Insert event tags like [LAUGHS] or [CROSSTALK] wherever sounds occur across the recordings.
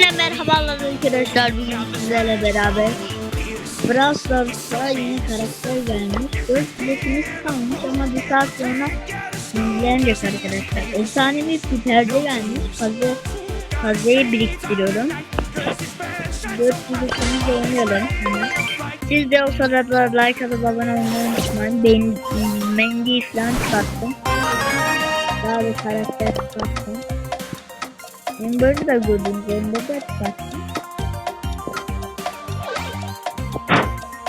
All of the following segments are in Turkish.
Merhabalar arkadaşlar. Bugün sizlerle beraber Brawl Stars'a yeni karakter gelmiş. 4 biletimiz kalmış ama bir saat sonra yenilenecek arkadaşlar. Efsanevi Piper'de gelmiş. Fazla fazlayı biriktiriyorum. 4 biletimizi oynayalım. Siz de o sırada like atıp abone olmayı unutmayın. Ben Mendy falan çıkarttım. Daha bir karakter çıkarttım Ember'ı da gördüm. Ember'ı da çıkarttım.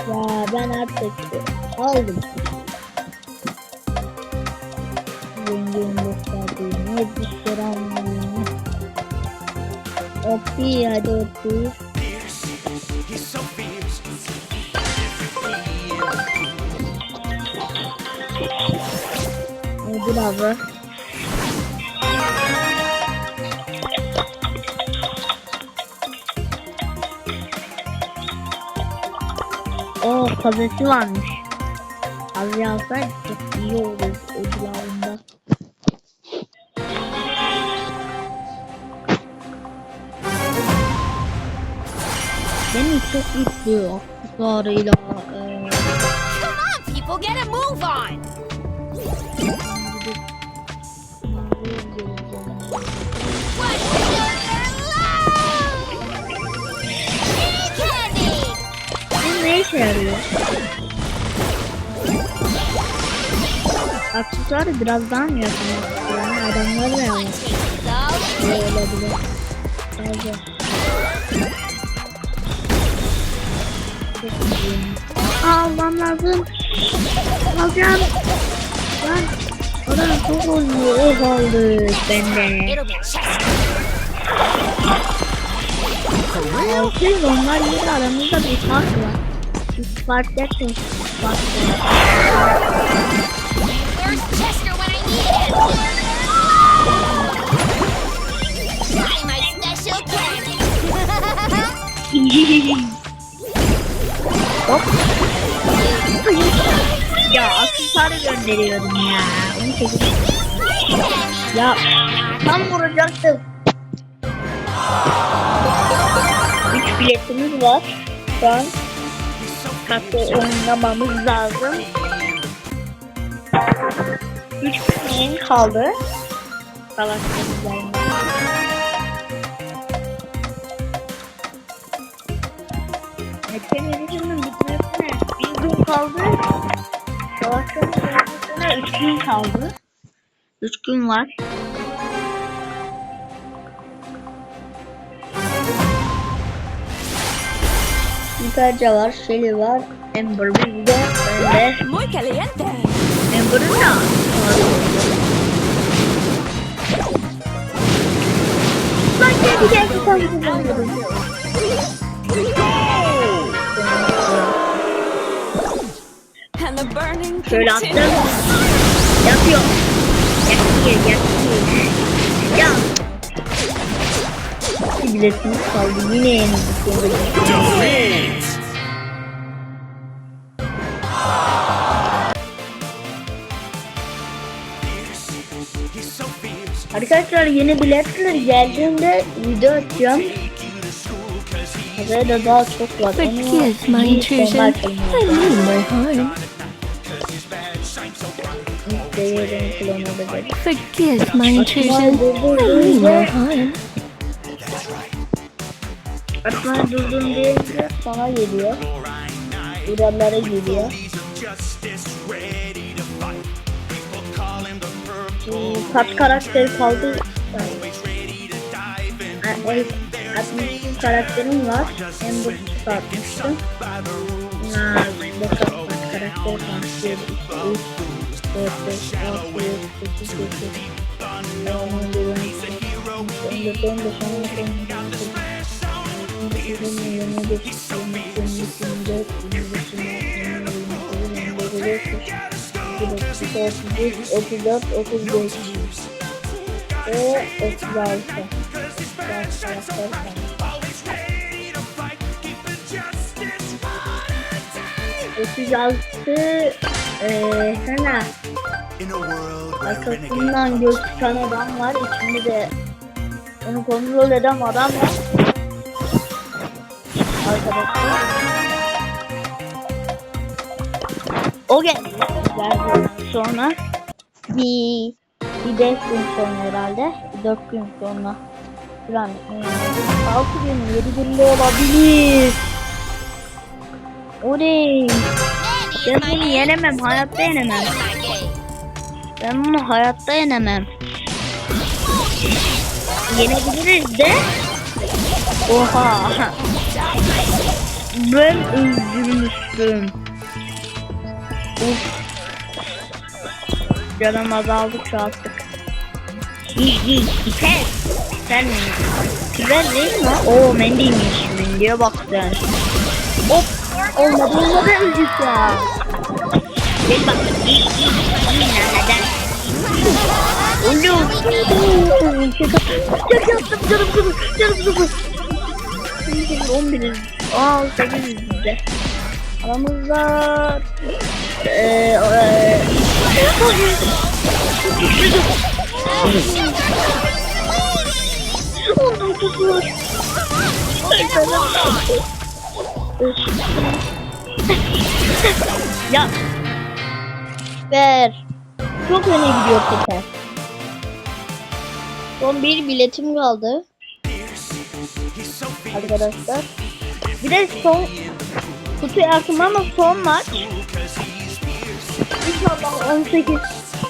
Ya ben artık aldım. Zengin gösterdi. Ne etmişler anlamıyorum. Opti hadi opti. Nedir abi? O kafesi varmış. Az yazsaydı çok iyi olur ödül avında. Beni çok istiyor. Aksesuarıyla. eee, Come on, people, get a move on. What's candy? Bu ne işe yarıyor? Aksesuarı biraz daha mı yapmak istiyorum? Adamlar da yapmak So, Ne olabilir? Bence. Almam lazım. Alacağım. Lan. Adam çok oynuyor. O aldı bende. Siz onlar yine aramızda bir fark var. Bir fark derken fark var. Where's Chester when I ya ya. Onu çekip. Ya tam vuracaktım. 3 biletimiz var. Şu an kartı oynamamız lazım. 3 biletin kaldı. Üzerinde. Mekanizmin bitmesine bir gün kaldı. Savaşların bitmesine 3 gün kaldı. 3 gün var. Süperce var, Shelly var, Amber bir de bende Muy caliente. Tam kullanıyorum. And the burning Şöyle attım. Yapıyor. Yakıyor, yakıyor. Ya. Bir biletimiz kaldı. Yine yenildik. Arkadaşlar yeni biletler geldiğinde video atacağım. Haberi de daha çok var. Forgive my intrusion. I mean no harm. Forgive my intrusion. I mean no harm. Atmayı durdum deyince sana geliyor. Buralara geliyor. Hmm, Kaç karakter kaldı? Evet, 62 karakterim var. Hem de çıkartmıştım. Ha, bakalım kaç karakter kaldı. 1, 2, 3, 4, 5, 6, 7, 8, 9, 10, 11, 12, 13, 14, 15, 16, 34, 35 ve 36. Biraz karakter kaldı. 36 eee sana arkasından gözüken adam var. İçinde de onu kontrol eden adam var. arkadaşlar. O geldi. Sonra bir bir beş gün sonra herhalde. Dört gün sonra. Hmm, Altı gün, yedi günde olabilir. Oley. Ben bunu yenemem. Hayatta yenemem. Ben bunu hayatta yenemem. Yenebiliriz de. Oha. Ben öldürmüştüm. Canım azaldıkça artık. İyi iyi. İper. Sen mi? Güzel değil mi? Oo mendiymiş. Mendiye bak sen. Hop. Olmadı olmadı. Güzel. Gel bak. İyi iyi. İyi neden? Oğlum. Şaka yaptım canım canım. Canım canım. Şimdi 11'iz. Aa 8'iz bizde. Aramızda eee eee Ondan tutuyor. ya Ver. Çok öne gidiyor Peter. Son bir biletim kaldı. Arkadaşlar. Bir de son kutu yakın ama son maç. İnşallah 18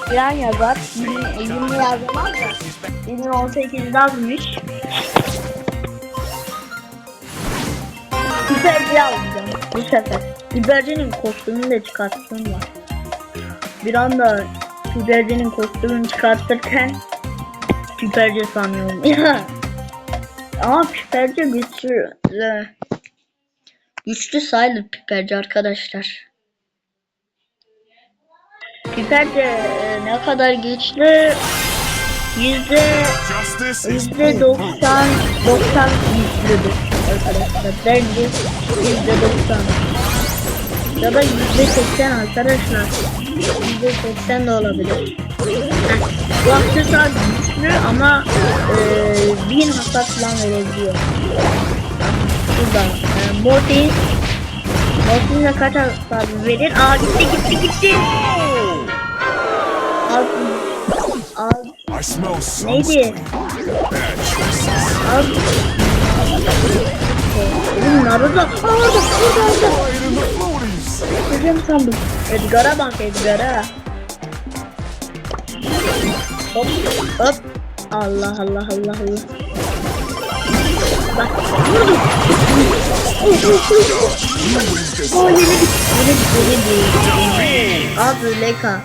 falan yazar. 20, 20 yazmaz da. 20 18 yazmış. Biberci alacağım bu sefer. Bibercinin kostümünü de çıkarttım var. Bir anda Biberci'nin kostümünü çıkartırken Piperci sanıyorum. [LAUGHS] Ama Piperci güçlü. Güçlü sayılır Piperci arkadaşlar. Piperci e, ne kadar güçlü? Yüzde yüzde doksan doksan güçlüdür arkadaşlar. Bence yüzde doksan. Ya da yüzde seksen arkadaşlar. Yüzde seksen de olabilir. Heh, Bu aksesuar güçlü ama e, bin hasar falan verebiliyor. Burada e, Mortis Mortis'e kaç hasar verir? Aa gitti gitti gitti. Smell so neydi? Az. Oğlum Naruto. Aa the floaties. Hocam sandım. Edgar'a bak Edgar'a. Hop hop. Allah Allah Allah Allah. Bak vurdum. O yeni bir yeni bir yeni bir. Adı Leka.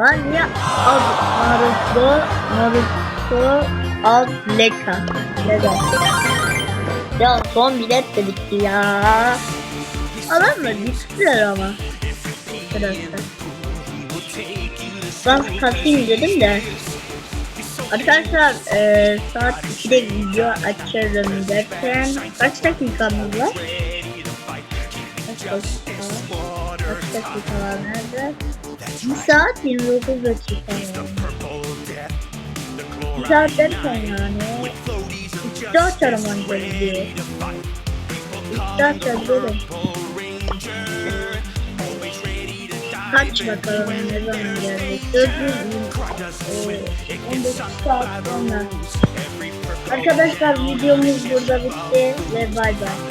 Lan ya adı Naruto Naruto ad Leka. Neden? Ya son bilet de bitti ya. Adamlar bittiler ama. Arkadaşlar. Ben katayım dedim de. Arkadaşlar eee saat 2'de video açarım derken kaç dakikamız var? Kaç dakika? Kaç dakika var nerede? 1 saat 29 dakika var. 1 saat derken yani 3'te açarım anca videoyu. 3'te açabilirim. Kaç bakalım ne zaman gelecek? 400 15 saat sonra. Arkadaşlar videomuz burada bitti ve bay bay.